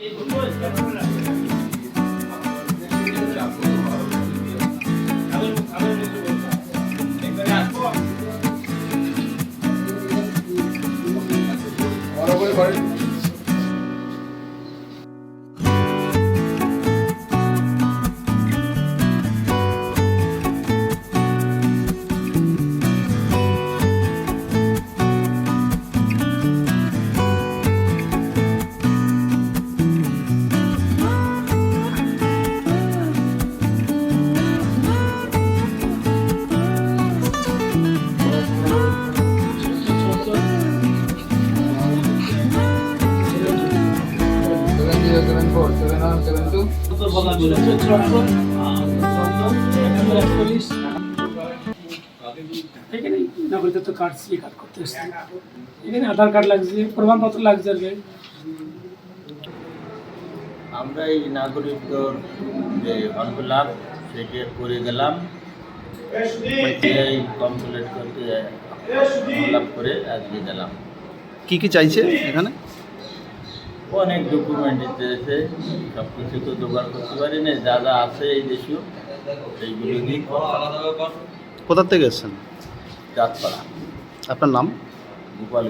Eben, nur ist der Bruder. Aadhaar card লাগছে লাগছে আমরা এই নাগরিকত্ব যে ফর্মফিলাপ সেটা করে গেলাম। কমপ্লিট করতে করে আজকে গেলাম। কি কি চাইছে এখানে? অনেক ডকুমেন্ট দিতেছে সব কিছু তো জোগাড় করতে পারি না যা যা আছে এই দেশীয় সেইগুলো দিই কোথা থেকে এসেছেন? চাঁদপাড়া। আপনার নাম? গোপাল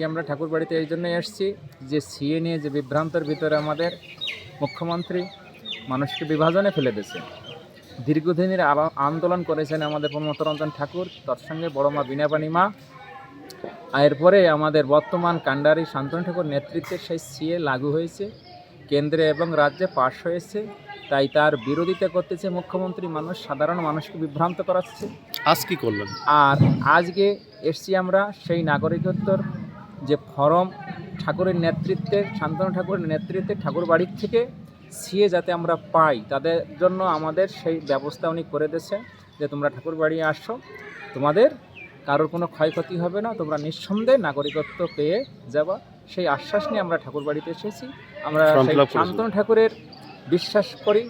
আজকে আমরা ঠাকুরবাড়িতে এই জন্যই এসেছি যে সিএ নিয়ে যে বিভ্রান্তের ভিতরে আমাদের মুখ্যমন্ত্রী মানুষকে বিভাজনে ফেলে দিয়েছে। দীর্ঘদিনের আন্দোলন করেছেন আমাদের প্রমোদরঞ্জন ঠাকুর তার সঙ্গে বড় মা বিনাপানি মা। আর এরপরে আমাদের বর্তমান কান্ডারি শান্তনু ঠাকুর নেতৃত্বে সেই সিএ লাগু হয়েছে কেন্দ্রে এবং রাজ্যে পাশ হয়েছে। তাই তার বিরোধিতা করতেছে মুখ্যমন্ত্রী মানুষ সাধারণ মানুষকে বিভ্রান্ত করাচ্ছে। আজ কি করলেন? আর আজকে এসছি আমরা সেই নাগরিকত্বর যে ফরম ঠাকুরের নেতৃত্বে শান্তনু ঠাকুরের নেতৃত্বে ঠাকুর বাড়ির থেকে সিয়ে যাতে আমরা পাই তাদের জন্য আমাদের সেই ব্যবস্থা উনি করে দিয়েছে যে তোমরা ঠাকুর বাড়ি আসো। তোমাদের কারোর কোনো ক্ষয়ক্ষতি হবে না তোমরা নিঃসন্দেহে নাগরিকত্ব পেয়ে যাবা। সেই আশ্বাস নিয়ে আমরা ঠাকুর বাড়িতে এসেছি। আমরা। শান্তনু ঠাকুরের বিশ্বাস করি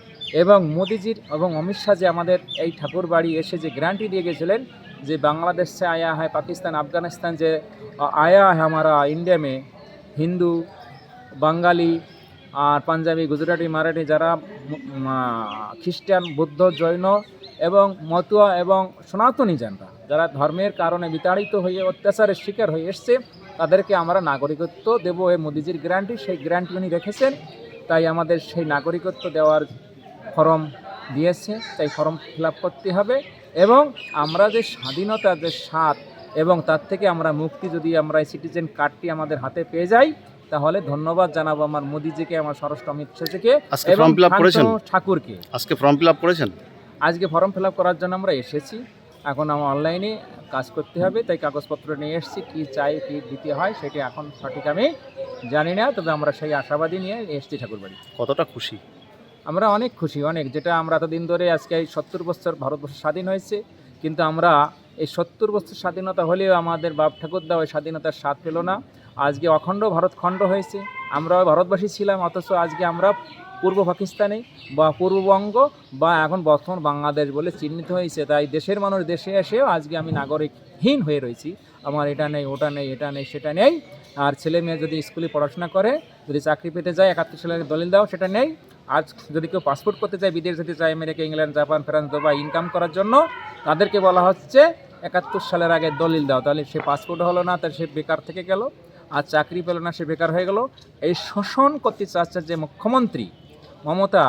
এবং মোদিজির এবং অমিত শাহ যে আমাদের এই ঠাকুর বাড়ি এসে যে গ্যারান্টি দিয়ে গেছিলেন যে बांग्लादेश से आया है पाकिस्तान अफगानिस्तान से आया है हमारा इंडिया में हिंदू বাঙালি আর পাঞ্জাবি গুজরাটি মারাঠি যারা মু- মা- খ্রিস্টান বৌদ্ধ জৈন এবং মতুয়া এবং সনাতনী যানরা যারা ধর্মের কারণে বিতাড়িত হয়ে অত্যাচারের শিকার হয়ে এসছে তাদেরকে আমরা নাগরিকত্ব দেব এ মোদিজির গ্যারান্টি সেই গ্যারান্টি উনি রেখেছেন তাই আমাদের সেই নাগরিকত্ব দেওয়ার ফর্ম দিয়েছে তাই ফর্ম ফিল করতে হবে এবং আমরা যে স্বাধীনতা যে স্বাদ এবং তার থেকে আমরা মুক্তি যদি আমরা এই সিটিজেন কার্ডটি আমাদের হাতে পেয়ে যাই তাহলে ধন্যবাদ জানাব আমার মোদিজিকে আমার স্বরাষ্ট্র অমিত শাহজিকে? ঠাকুরকে। আজকে ফর্ম ফিল আপ করেছেন? আজকে ফর্ম ফিল আপ করার জন্য আমরা এসেছি। এখন আমার অনলাইনে কাজ করতে হবে তাই কাগজপত্র নিয়ে এসেছি কী চাই কী দিতে হয় সেটি এখন সঠিক আমি জানি না তবে আমরা সেই আশাবাদী নিয়ে এসেছি ঠাকুরবাড়ি। কতটা খুশি? আমরা অনেক খুশি, অনেক। যেটা আমরা এতদিন ধরে আজকে এই সত্তর বছর ভারতবর্ষ স্বাধীন হয়েছে, কিন্তু আমরা এই সত্তর বছর স্বাধীনতা হলেও আমাদের বাপ ঠাকুরদা ওই স্বাধীনতার স্বাদ পেল না। আজকে অখণ্ড ভারত খণ্ড হয়েছে। আমরা ভারতবাসী ছিলাম, অথচ আজকে আমরা পূর্ব পাকিস্তানে বা পূর্ববঙ্গ বা এখন বর্তমান বাংলাদেশ বলে চিহ্নিত হয়েছে। তাই দেশের মানুষ দেশে এসেও আজকে আমি নাগরিকহীন হয়ে রয়েছি। আমার এটা নেই, ওটা নেই, এটা নেই, সেটা নেই। আর ছেলে মেয়ে যদি স্কুলে পড়াশোনা করে, যদি চাকরি পেতে যায়, একাত্তর সালের দলিল দাও, সেটা নেই। আজ যদি কেউ পাসপোর্ট করতে চায়, বিদেশ যেতে চায়, America, England, Japan, France, Dubai income করার জন্য, তাদেরকে বলা হচ্ছে, একাত্তর সালের আগে দলিল দাও। তাহলে সে পাসপোর্ট হলো না, তাহলে সে বেকার থেকে গেল, আর চাকরি পেল না, সে বেকার হয়ে গেল। এই শোষণ করতে চাচ্ছে যে মুখ্যমন্ত্রী, মমতা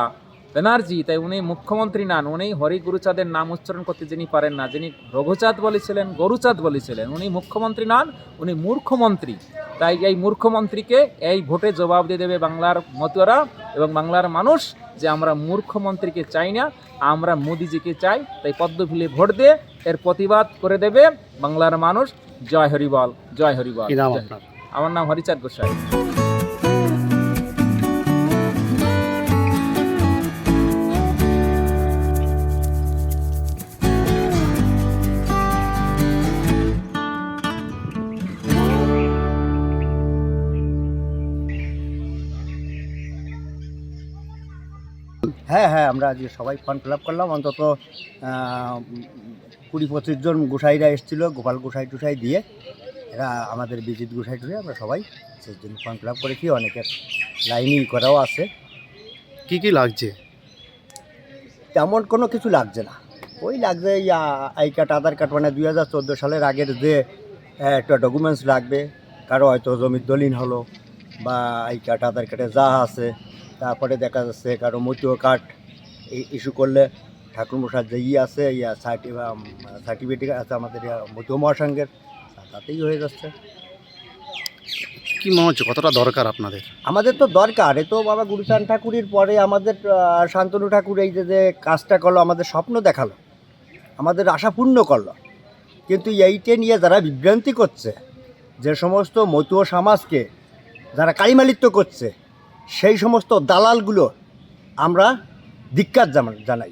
ব্যানার্জি তাই উনি মুখ্যমন্ত্রী নান উনি হরি গুরুচাঁদের নাম উচ্চারণ করতে যিনি পারেন না যিনি রঘুচাঁদ বলেছিলেন গরুচাঁদ বলেছিলেন উনি মুখ্যমন্ত্রী নান উনি মূর্খমন্ত্রী। তাই এই মূর্খমন্ত্রীকে এই ভোটে জবাব দিয়ে দেবে বাংলার মতুয়ারা এবং বাংলার মানুষ যে আমরা মূর্খমন্ত্রীকে চাই না আমরা মোদিজিকে চাই তাই পদ্মফুলে ভোট দিয়ে এর প্রতিবাদ করে দেবে বাংলার মানুষ। জয় হরিবল জয় হরিবল। আমার নাম হরিচাঁদ গোসাই হ্যাঁ হ্যাঁ আমরা আজকে সবাই ফর্ম ফিল আপ করলাম। অন্তত কুড়ি পঁচিশ জন গোসাইরা এসেছিল গোপাল গোসাই টুসাই দিয়ে। এরা আমাদের বিজিত গোসাই টুসাই আমরা সবাই সেই জন্য ফর্ম ফিল আপ করেছি। অনেকের লাইনিং করাও আছে। কি কি লাগছে? তেমন কোনো কিছু লাগছে না। ওই লাগছে আই কার্ড আধার কার্ড মানে দুই হাজার চোদ্দ সালের আগের যে একটা ডকুমেন্টস লাগবে কারও হয়তো জমির দলিল হলো বা আই কার্ড আধার কার্ডে যা আছে। তারপরে দেখা যাচ্ছে কারও মতীয় কার্ড ইস্যু করলে ঠাকুরমশার যে ই আছে ইয়া সার্টিফিকেট আছে আমাদের ইয়া মতীয় মহাসংঘের তাতেই হয়ে যাচ্ছে। কি মনে হচ্ছে কতটা দরকার আপনাদের? আমাদের তো দরকার এ তো বাবা গুরুচান ঠাকুরের পরে আমাদের শান্তনু ঠাকুর এই যে যে কাজটা করল আমাদের স্বপ্ন দেখাল আমাদের আশা পূর্ণ করল। কিন্তু এইটা নিয়ে যারা বিভ্রান্তি করছে যে সমস্ত মতুয় সমাজকে যারা কালিমালিত্য করছে সেই সমস্ত দালালগুলো আমরা ধিক্কার জানাই।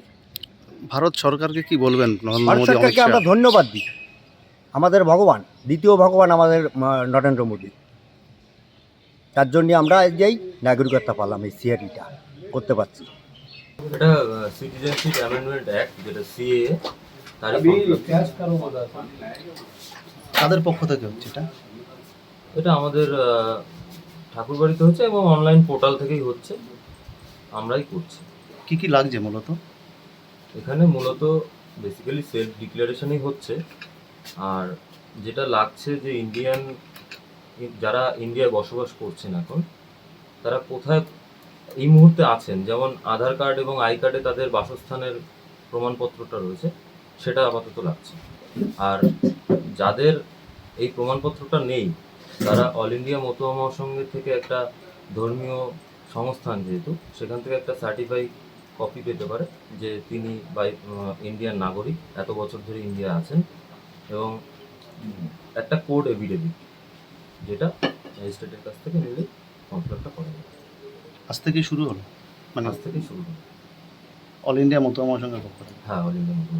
ভারত সরকারকে কি বলবেন ভারত সরকারকে আমরা ধন্যবাদ দিই। আমাদের ভগবান দ্বিতীয় ভগবান আমাদের নরেন্দ্র মোদী। তার জন্য আমরা যেই নাগরিকত্ব পালাম এই সিআরিটা করতে পারছি। এটা সিটিজেনশিপ অ্যামেন্ডমেন্ট অ্যাক্ট যেটা সিএ তারই form fill up। তাদের পক্ষ থেকে হচ্ছে এটা? এটা আমাদের ঠাকুরবাড়িতে হচ্ছে এবং অনলাইন পোর্টাল থেকেই হচ্ছে। আমরাই করছি। কি কি লাগছে মূলত? এখানে মূলত বেসিক্যালি সেলফ ডিক্লারেশনই হচ্ছে। আর যেটা লাগছে যে ইন্ডিয়ান যারা ইন্ডিয়ায় বসবাস করছেন এখন তারা কোথায় এই মুহূর্তে আছেন? যেমন আধার কার্ড এবং আই কার্ডে তাদের বাসস্থানের প্রমাণপত্রটা রয়েছে সেটা আপাতত লাগছে। আর যাদের এই প্রমাণপত্রটা নেই তারা অল ইন্ডিয়া মতুয়া মহাসংঘের থেকে একটা ধর্মীয় সংস্থান যেহেতু সেখান থেকে একটা সার্টিফাই কপি পেতে পারে যে তিনি বাই ইন্ডিয়ান নাগরিক এত বছর ধরে ইন্ডিয়া আছেন এবং একটা কোড এভিডেভিট যেটা ম্যাজিস্ট্রেটের কাছ থেকে নিলে কমপ্লেনটা করা যাবে আজ থেকেই শুরু হলো? মানে আজ থেকেই শুরু হবে অল ইন্ডিয়া মতো আমার সঙ্গে পক্ষ থেকে? হ্যাঁ অল ইন্ডিয়া মতো